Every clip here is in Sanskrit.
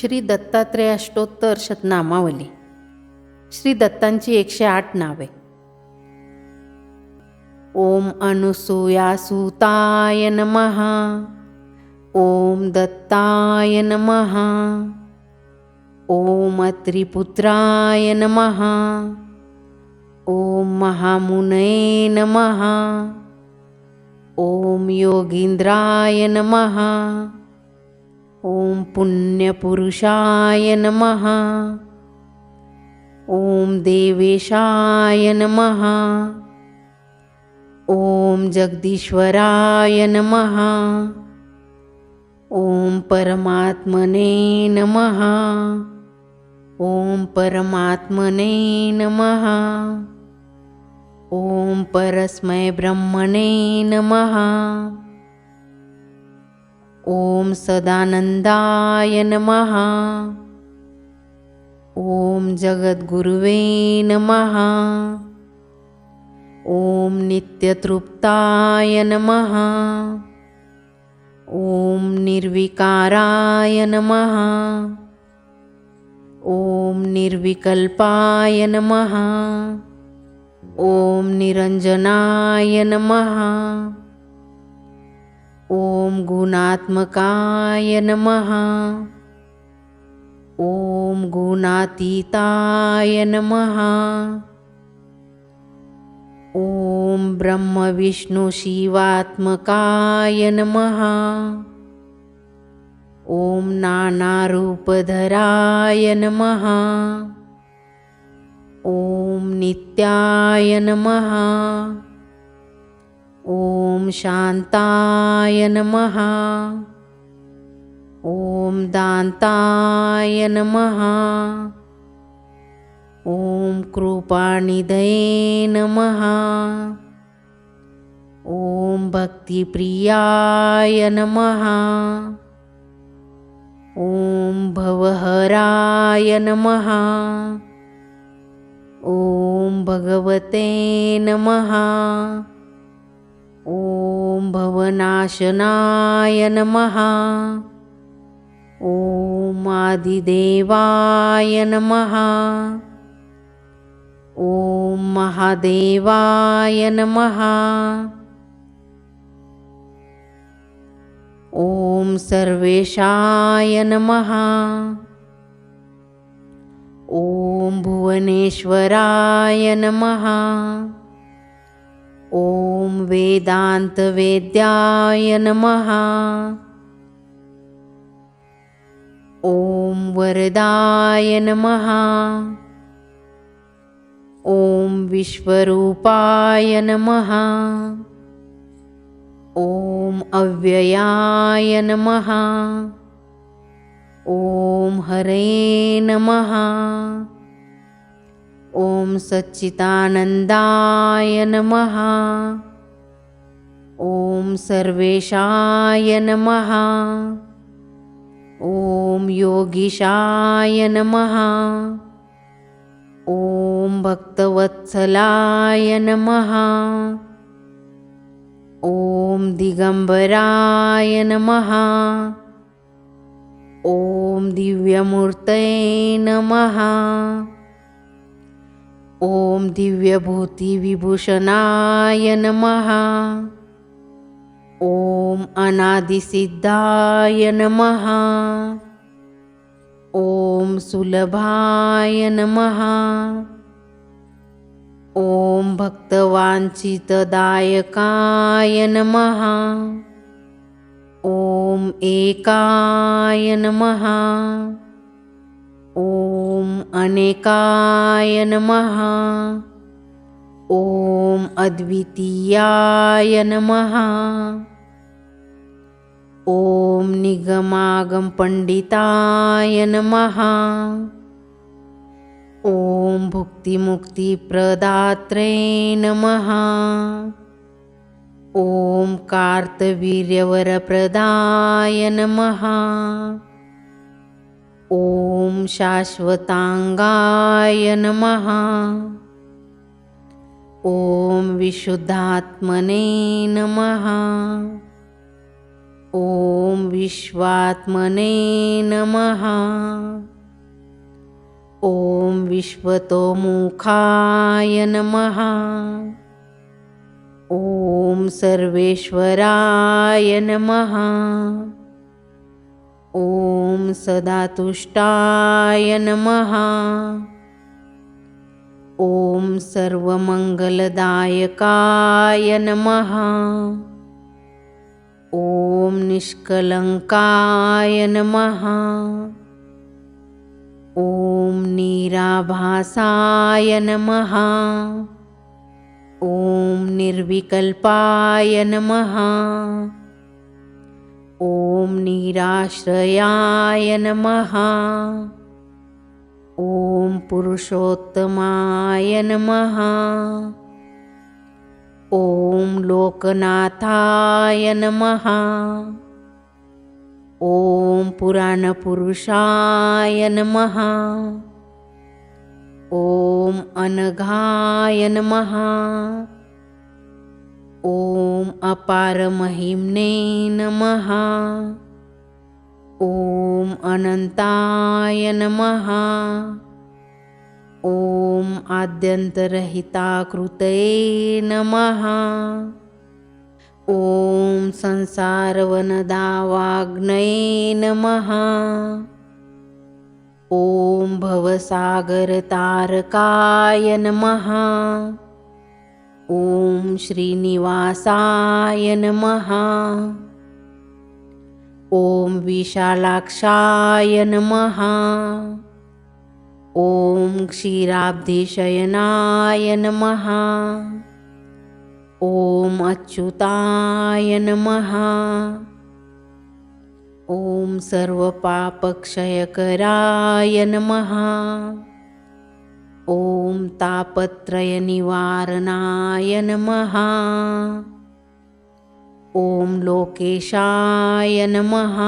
श्री दत्तात्रेय अष्टोत्तर शतनामावली. श्री दत्तांची एकशे आठ नावे. ओम अनुसूयासूताय महा ओम दत्ताय महा ओम त्रिपुत्राय नमः. ओम महामुनये महा ओम योगींद्राय महा ॐ पुण्यपुरुषाय नमः। ॐ देवेशाय नमः। ॐ जगदीश्वराय नमः। ॐ परमात्मने नमः। ॐ परमात्मने नमः। ॐ परस्मै ब्रह्मणे नमः ॐ सदानन्दाय नमः। ॐ जगद्गुरुवे नमः। ॐ नित्यतृप्ताय नमः। ॐ निर्विकाराय नमः। ॐ निर्विकल्पाय नमः। ॐ निरञ्जनाय नमः ॐ गुणात्मकाय नमः। ॐ गुणातीताय नमः। ॐ ब्रह्मविष्णुशिवात्मकाय नमः। ॐ नानारूपधराय नमः। ॐ नित्याय नमः ॐ शान्ताय नमः। ॐ दान्ताय नमः। ॐ कृपानिधये नमः। ॐ भक्तिप्रियाय नमः। ॐ भवहराय नमः। ॐ भगवते नमः ॐ भवनाशनाय नमः। ॐ आदिदेवाय नमः। ॐ महादेवाय नमः। ॐ सर्वेशाय नमः। ॐ भुवनेश्वराय नमः। ॐ वेदान्तवेद्याय नमः। ॐ वरदाय नमः। ॐ विश्वरूपाय नमः। ॐ अव्ययाय नमः। ॐ हरे नमः ॐ सच्चिदानन्दाय नमः। ॐ सर्वेशाय नमः। ॐ योगीशाय नमः। ॐ भक्तवत्सलाय नमः। ॐ दिगम्बराय नमः। ॐ दिव्यमूर्तये नमः ॐ दिव्यभूतिविभूषणाय नमः। ॐ अनादिसिद्धाय नमः। ॐ सुलभाय नमः। ॐ भक्तवाञ्छितदायकाय नमः। ॐ एकाय नमः। ॐ अनेकाय नमः। ॐ अद्वितीयाय नमः। ॐ निगमागमपण्डिताय नमः। ॐ भुक्तिमुक्तिप्रदात्रे नमः। ॐ कार्तवीर्यवरप्रदाय नमः ॐ शाश्वताङ्गाय नमः। ॐ विशुद्धात्मने नमः। ॐ विश्वात्मने नमः। ॐ विश्वतोमुखाय नमः। ॐ सर्वेश्वराय नमः ॐ सदातुष्टाय नमः। ॐ सर्वमङ्गलदायकाय नमः। ॐ निष्कलङ्काय नमः। ॐ निराभासाय नमः। ॐ निर्विकल्पाय नमः ॐ निराश्रयाय नमः। ॐ पुरुषोत्तमाय नमः। ॐ लोकनाथाय नमः। ॐ पुराणपुरुषाय नमः। ॐ अनघाय नमः ॐ अपारमहिम्ने नमः। ॐ अनन्ताय नमः। ॐ आद्यन्तरहिताकृतये नमः। ॐ संसारवनदावाग्नये नमः। ॐ भवसागरतारकाय नमः ॐ श्रीनिवासाय नमः। ॐ विशालाक्षाय नमः। ॐ क्षीराब्धिशयनाय नमः। ॐ अच्युताय नमः। ॐ सर्वपापक्षयकराय नमः ॐ तापत्रयनिवारणाय नमः। ॐ लोकेशाय नमः।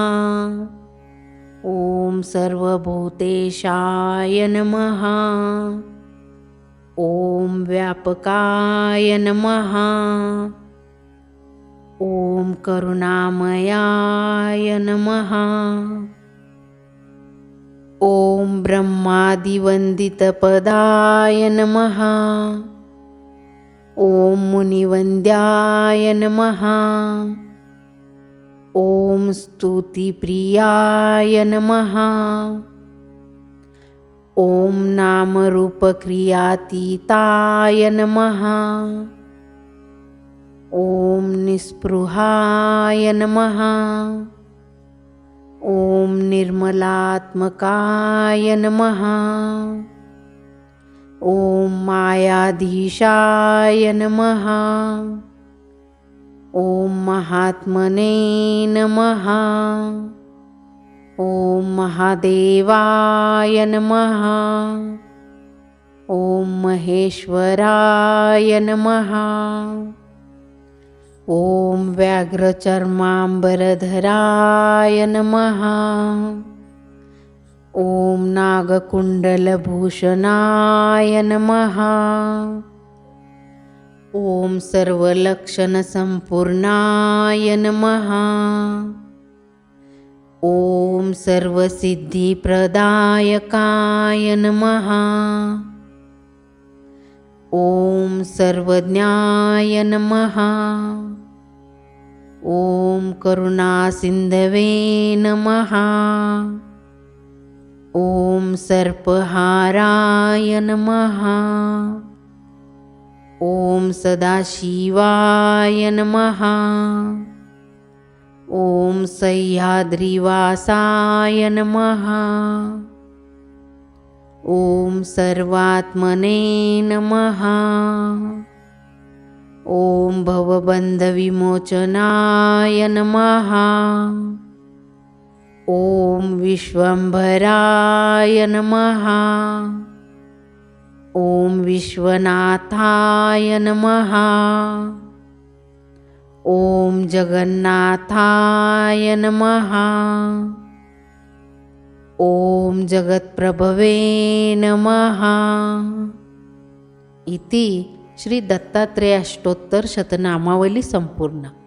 ॐ सर्वभूतेशाय नमः। ॐ व्यापकाय नमः। ॐ करुणामयाय नमः ॐ ब्रह्मादिवन्दितपदाय नमः। ॐ मुनिवन्द्याय नमः। ॐ स्तुतिप्रियाय नमः। ॐ नामरूपक्रियातीताय नमः। ॐ निःस्पृहाय नमः ॐ निर्मलात्मकाय नमः। ॐ मायाधीशाय नमः। ॐ महात्मने नमः। ॐ महादेवाय नमः। ॐ महेश्वराय नमः ॐ व्याघ्रचर्माम्बरधराय नमः। ॐ नागकुण्डलभूषणाय नमः। ॐ सर्वलक्षणसम्पूर्णाय नमः। ॐ सर्वसिद्धिप्रदायकाय नमः। ॐ सर्वज्ञाय नमः ॐ करुणासिन्धवे नमः। ॐ सर्पहाराय नमः। ॐ सदाशिवाय नमः। ॐ सह्याद्रिवासाय नमः। ॐ सर्वात्मने नमः ॐ भवबन्धविमोचनाय नमः। ॐ विश्वम्भराय नमः। ॐ विश्वनाथाय नमः। ॐ जगन्नाथाय नमः। ॐ जगत्प्रभवे नमः। इति श्री दत्तात्रेयाष्टोत्तर शतनामावली संपूर्ण.